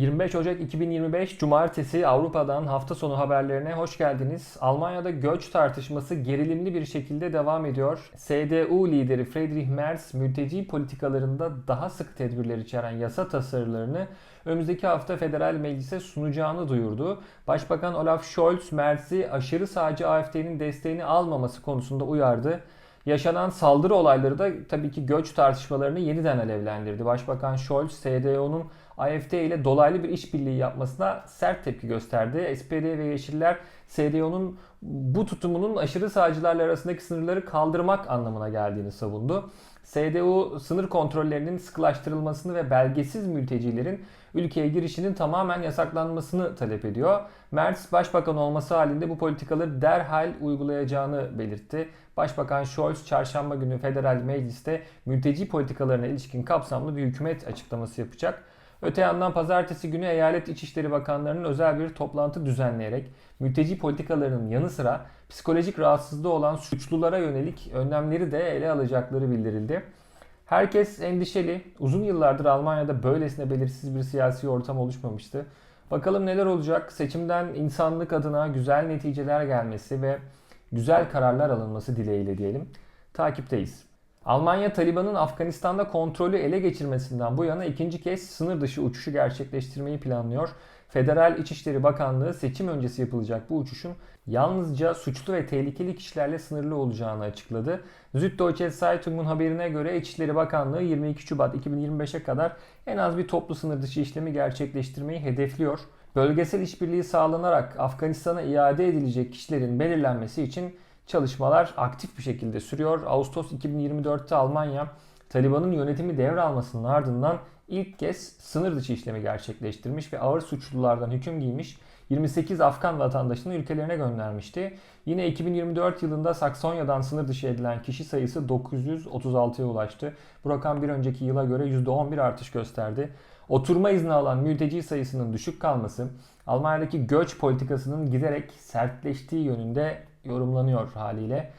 25 Ocak 2025 Cumartesi Avrupa'dan hafta sonu haberlerine hoş geldiniz. Almanya'da göç tartışması gerilimli bir şekilde devam ediyor. CDU lideri Friedrich Merz mülteci politikalarında daha sık tedbirler içeren yasa tasarılarını önümüzdeki hafta federal meclise sunacağını duyurdu. Başbakan Olaf Scholz Merz'i aşırı sağcı AFD'nin desteğini almaması konusunda uyardı. Yaşanan saldırı olayları da tabii ki göç tartışmalarını yeniden alevlendirdi. Başbakan Scholz, CDU'nun AFD ile dolaylı bir işbirliği yapmasına sert tepki gösterdi. SPD ve Yeşiller CDU'nun bu tutumunun aşırı sağcılarla arasındaki sınırları kaldırmak anlamına geldiğini savundu. CDU sınır kontrollerinin sıkılaştırılmasını ve belgesiz mültecilerin ülkeye girişinin tamamen yasaklanmasını talep ediyor. Merz başbakan olması halinde bu politikaları derhal uygulayacağını belirtti. Başbakan Scholz çarşamba günü federal mecliste mülteci politikalarına ilişkin kapsamlı bir hükümet açıklaması yapacak. Öte yandan pazartesi günü eyalet İçişleri Bakanlarının özel bir toplantı düzenleyerek mülteci politikalarının yanı sıra psikolojik rahatsızlığı olan suçlulara yönelik önlemleri de ele alacakları bildirildi. Herkes endişeli. Uzun yıllardır Almanya'da böylesine belirsiz bir siyasi ortam oluşmamıştı. Bakalım neler olacak? Seçimden insanlık adına güzel neticeler gelmesi ve güzel kararlar alınması dileğiyle diyelim. Takipteyiz. Almanya Taliban'ın Afganistan'da kontrolü ele geçirmesinden bu yana ikinci kez sınır dışı uçuşu gerçekleştirmeyi planlıyor. Federal İçişleri Bakanlığı seçim öncesi yapılacak bu uçuşun yalnızca suçlu ve tehlikeli kişilerle sınırlı olacağını açıkladı. Süddeutsche Zeitung'un haberine göre İçişleri Bakanlığı 22 Şubat 2025'e kadar en az bir toplu sınır dışı işlemi gerçekleştirmeyi hedefliyor. Bölgesel işbirliği sağlanarak Afganistan'a iade edilecek kişilerin belirlenmesi için çalışmalar aktif bir şekilde sürüyor. Ağustos 2024'te Almanya Taliban'ın yönetimi devralmasının ardından ilk kez sınır dışı işlemi gerçekleştirmiş ve ağır suçlulardan hüküm giymiş 28 Afgan vatandaşını ülkelerine göndermişti. Yine 2024 yılında Saksonya'dan sınır dışı edilen kişi sayısı 936'ya ulaştı. Bu rakam bir önceki yıla göre %11 artış gösterdi. Oturma izni alan mülteci sayısının düşük kalması, Almanya'daki göç politikasının giderek sertleştiği yönünde yorumlanıyor haliyle.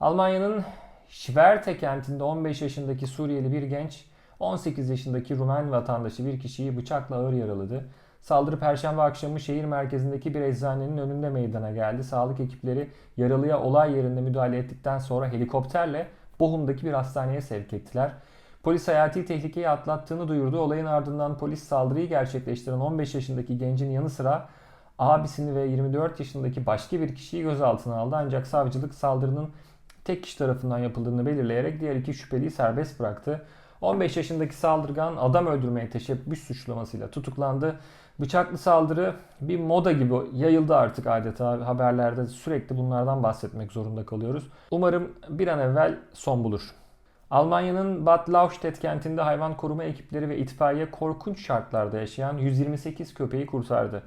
Almanya'nın Schwerte kentinde 15 yaşındaki Suriyeli bir genç 18 yaşındaki Rumen vatandaşı bir kişiyi bıçakla ağır yaraladı. Saldırı perşembe akşamı şehir merkezindeki bir eczanenin önünde meydana geldi. Sağlık ekipleri yaralıya olay yerinde müdahale ettikten sonra helikopterle Bochum'daki bir hastaneye sevk ettiler. Polis hayati tehlikeyi atlattığını duyurdu. Olayın ardından polis saldırıyı gerçekleştiren 15 yaşındaki gencin yanı sıra abisini ve 24 yaşındaki başka bir kişiyi gözaltına aldı. Ancak savcılık saldırının tek kişi tarafından yapıldığını belirleyerek diğer iki şüpheliyi serbest bıraktı. 15 yaşındaki saldırgan adam öldürmeye teşebbüs suçlamasıyla tutuklandı. Bıçaklı saldırı bir moda gibi yayıldı artık adeta haberlerde sürekli bunlardan bahsetmek zorunda kalıyoruz. Umarım bir an evvel son bulur. Almanya'nın Bad Lauchstädt kentinde hayvan koruma ekipleri ve itfaiye korkunç şartlarda yaşayan 128 köpeği kurtardı.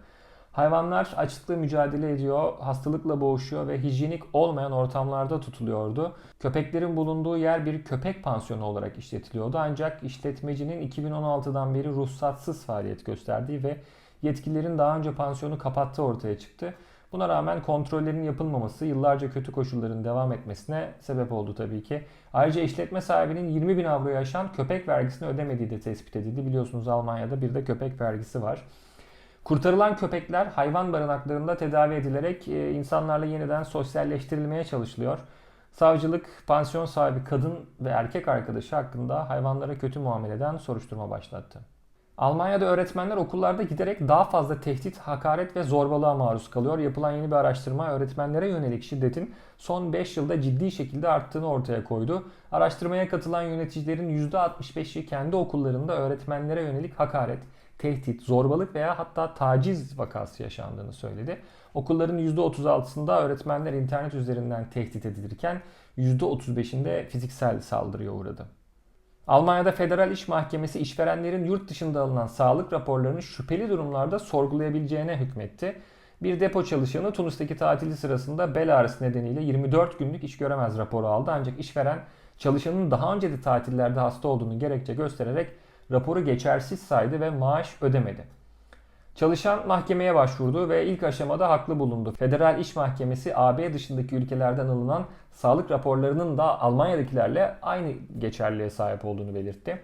Hayvanlar açlıkla mücadele ediyor, hastalıkla boğuşuyor ve hijyenik olmayan ortamlarda tutuluyordu. Köpeklerin bulunduğu yer bir köpek pansiyonu olarak işletiliyordu ancak işletmecinin 2016'dan beri ruhsatsız faaliyet gösterdiği ve yetkililerin daha önce pansiyonu kapattığı ortaya çıktı. Buna rağmen kontrollerin yapılmaması yıllarca kötü koşulların devam etmesine sebep oldu tabii ki. Ayrıca işletme sahibinin 20 bin avroya aşan köpek vergisini ödemediği de tespit edildi. Biliyorsunuz Almanya'da bir de köpek vergisi var. Kurtarılan köpekler hayvan barınaklarında tedavi edilerek e, insanlarla yeniden sosyalleştirilmeye çalışılıyor. Savcılık pansiyon sahibi kadın ve erkek arkadaşı hakkında hayvanlara kötü muameleden soruşturma başlattı. Almanya'da öğretmenler okullarda giderek daha fazla tehdit, hakaret ve zorbalığa maruz kalıyor. Yapılan yeni bir araştırma öğretmenlere yönelik şiddetin son 5 yılda ciddi şekilde arttığını ortaya koydu. Araştırmaya katılan yöneticilerin %65'i kendi okullarında öğretmenlere yönelik hakaret, tehdit, zorbalık veya hatta taciz vakası yaşandığını söyledi. Okulların %36'sında öğretmenler internet üzerinden tehdit edilirken %35'inde fiziksel saldırıya uğradı. Almanya'da Federal İş Mahkemesi işverenlerin yurt dışında alınan sağlık raporlarını şüpheli durumlarda sorgulayabileceğine hükmetti. Bir depo çalışanı Tunus'taki tatili sırasında bel ağrısı nedeniyle 24 günlük iş göremez raporu aldı. Ancak işveren çalışanın daha önce de tatillerde hasta olduğunu gerekçe göstererek raporu geçersiz saydı ve maaş ödemedi. Çalışan mahkemeye başvurdu ve ilk aşamada haklı bulundu. Federal İş Mahkemesi AB dışındaki ülkelerden alınan sağlık raporlarının da Almanya'dakilerle aynı geçerliğe sahip olduğunu belirtti.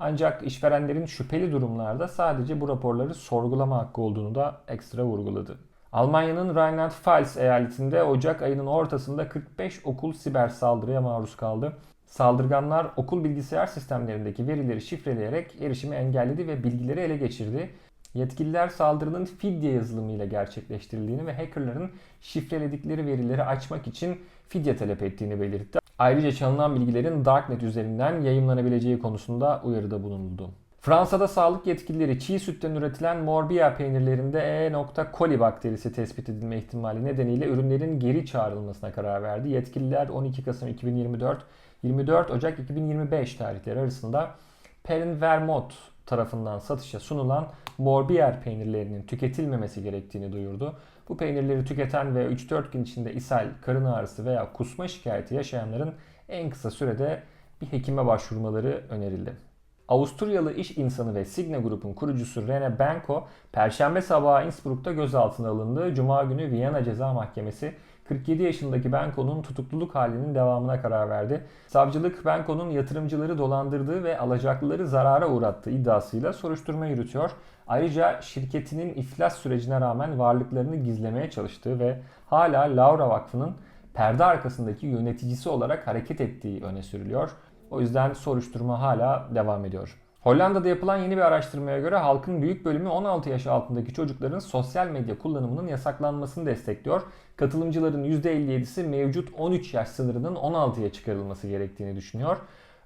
Ancak işverenlerin şüpheli durumlarda sadece bu raporları sorgulama hakkı olduğunu da ekstra vurguladı. Almanya'nın Rheinland-Pfalz eyaletinde Ocak ayının ortasında 45 okul siber saldırıya maruz kaldı. Saldırganlar okul bilgisayar sistemlerindeki verileri şifreleyerek erişimi engelledi ve bilgileri ele geçirdi. Yetkililer saldırının fidye yazılımıyla gerçekleştirildiğini ve hackerların şifreledikleri verileri açmak için fidye talep ettiğini belirtti. Ayrıca çalınan bilgilerin Darknet üzerinden yayınlanabileceği konusunda uyarıda bulunuldu. Fransa'da sağlık yetkilileri çiğ sütten üretilen Morbier peynirlerinde E. coli bakterisi tespit edilme ihtimali nedeniyle ürünlerin geri çağrılmasına karar verdi. Yetkililer 12 Kasım 2024 24 Ocak 2025 tarihleri arasında Perrin Vermont tarafından satışa sunulan Morbier peynirlerinin tüketilmemesi gerektiğini duyurdu. Bu peynirleri tüketen ve 3-4 gün içinde ishal, karın ağrısı veya kusma şikayeti yaşayanların en kısa sürede bir hekime başvurmaları önerildi. Avusturyalı iş insanı ve Signe Group'un kurucusu Rene Benko, Perşembe sabahı Innsbruck'ta gözaltına alındı. Cuma günü Viyana Ceza Mahkemesi 47 yaşındaki Benko'nun tutukluluk halinin devamına karar verdi. Savcılık Benko'nun yatırımcıları dolandırdığı ve alacaklıları zarara uğrattığı iddiasıyla soruşturma yürütüyor. Ayrıca şirketinin iflas sürecine rağmen varlıklarını gizlemeye çalıştığı ve hala Laura Vakfı'nın perde arkasındaki yöneticisi olarak hareket ettiği öne sürülüyor. O yüzden soruşturma hala devam ediyor. Hollanda'da yapılan yeni bir araştırmaya göre halkın büyük bölümü 16 yaş altındaki çocukların sosyal medya kullanımının yasaklanmasını destekliyor. Katılımcıların %57'si mevcut 13 yaş sınırının 16'ya çıkarılması gerektiğini düşünüyor.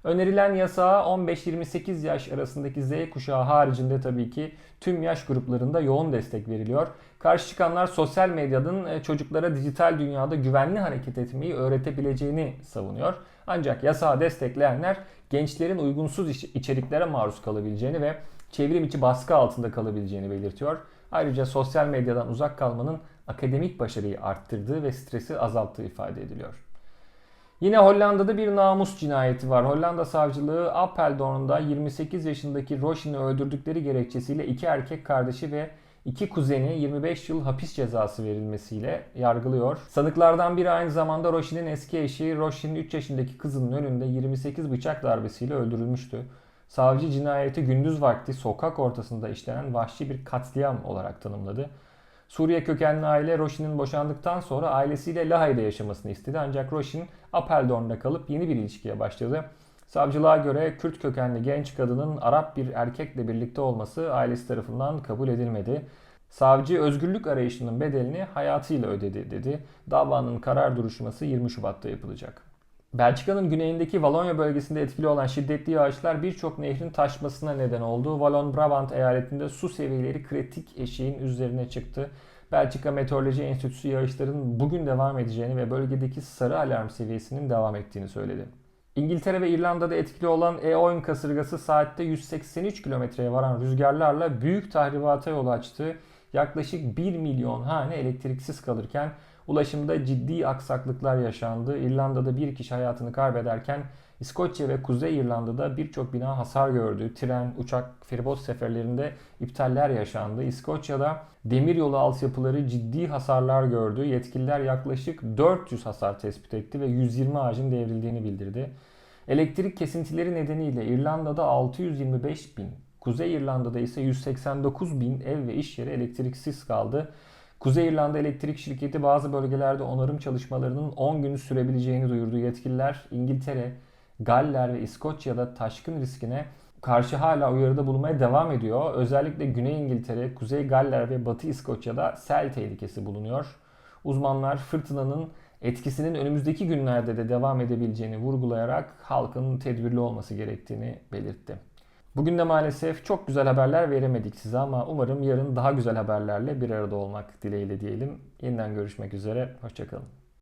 Önerilen yasağa 15-28 yaş arasındaki Z kuşağı haricinde tabii ki tüm yaş gruplarında yoğun destek veriliyor. Karşı çıkanlar sosyal medyanın e, çocuklara dijital dünyada güvenli hareket etmeyi öğretebileceğini savunuyor. Ancak yasağı destekleyenler gençlerin uygunsuz içeriklere maruz kalabileceğini ve çevrim içi baskı altında kalabileceğini belirtiyor. Ayrıca sosyal medyadan uzak kalmanın akademik başarıyı arttırdığı ve stresi azalttığı ifade ediliyor. Yine Hollanda'da bir namus cinayeti var. Hollanda savcılığı Apeldoorn'da 28 yaşındaki Roshin'i öldürdükleri gerekçesiyle iki erkek kardeşi ve iki kuzeni 25 yıl hapis cezası verilmesiyle yargılıyor. Sanıklardan biri aynı zamanda Roshin'in eski eşi Roshin'in 3 yaşındaki kızının önünde 28 bıçak darbesiyle öldürülmüştü. Savcı cinayeti gündüz vakti sokak ortasında işlenen vahşi bir katliam olarak tanımladı. Suriye kökenli aile Roshin'in boşandıktan sonra ailesiyle Lahey'de yaşamasını istedi ancak Roshin Apeldoorn'da kalıp yeni bir ilişkiye başladı. Savcılığa göre Kürt kökenli genç kadının Arap bir erkekle birlikte olması ailesi tarafından kabul edilmedi. Savcı özgürlük arayışının bedelini hayatıyla ödedi dedi. Davanın karar duruşması 20 Şubat'ta yapılacak. Belçika'nın güneyindeki Valonya bölgesinde etkili olan şiddetli yağışlar birçok nehrin taşmasına neden oldu. Vallon Brabant eyaletinde su seviyeleri kritik eşiğin üzerine çıktı. Belçika Meteoroloji Enstitüsü yağışların bugün devam edeceğini ve bölgedeki sarı alarm seviyesinin devam ettiğini söyledi. İngiltere ve İrlanda'da etkili olan E10 kasırgası saatte 183 kilometreye varan rüzgarlarla büyük tahribata yol açtı. Yaklaşık 1 milyon hane elektriksiz kalırken ulaşımda ciddi aksaklıklar yaşandı. İrlanda'da bir kişi hayatını kaybederken İskoçya ve Kuzey İrlanda'da birçok bina hasar gördü. Tren, uçak, feribot seferlerinde iptaller yaşandı. İskoçya'da demiryolu altyapıları ciddi hasarlar gördü. Yetkililer yaklaşık 400 hasar tespit etti ve 120 ağacın devrildiğini bildirdi. Elektrik kesintileri nedeniyle İrlanda'da 625 bin, Kuzey İrlanda'da ise 189 bin ev ve iş yeri elektriksiz kaldı. Kuzey İrlanda Elektrik Şirketi bazı bölgelerde onarım çalışmalarının 10 günü sürebileceğini duyurdu. Yetkililer İngiltere, Galler ve İskoçya'da taşkın riskine karşı hala uyarıda bulunmaya devam ediyor. Özellikle Güney İngiltere, Kuzey Galler ve Batı İskoçya'da sel tehlikesi bulunuyor. Uzmanlar fırtınanın etkisinin önümüzdeki günlerde de devam edebileceğini vurgulayarak halkın tedbirli olması gerektiğini belirtti. Bugün de maalesef çok güzel haberler veremedik size ama umarım yarın daha güzel haberlerle bir arada olmak dileğiyle diyelim. Yeniden görüşmek üzere, hoşçakalın.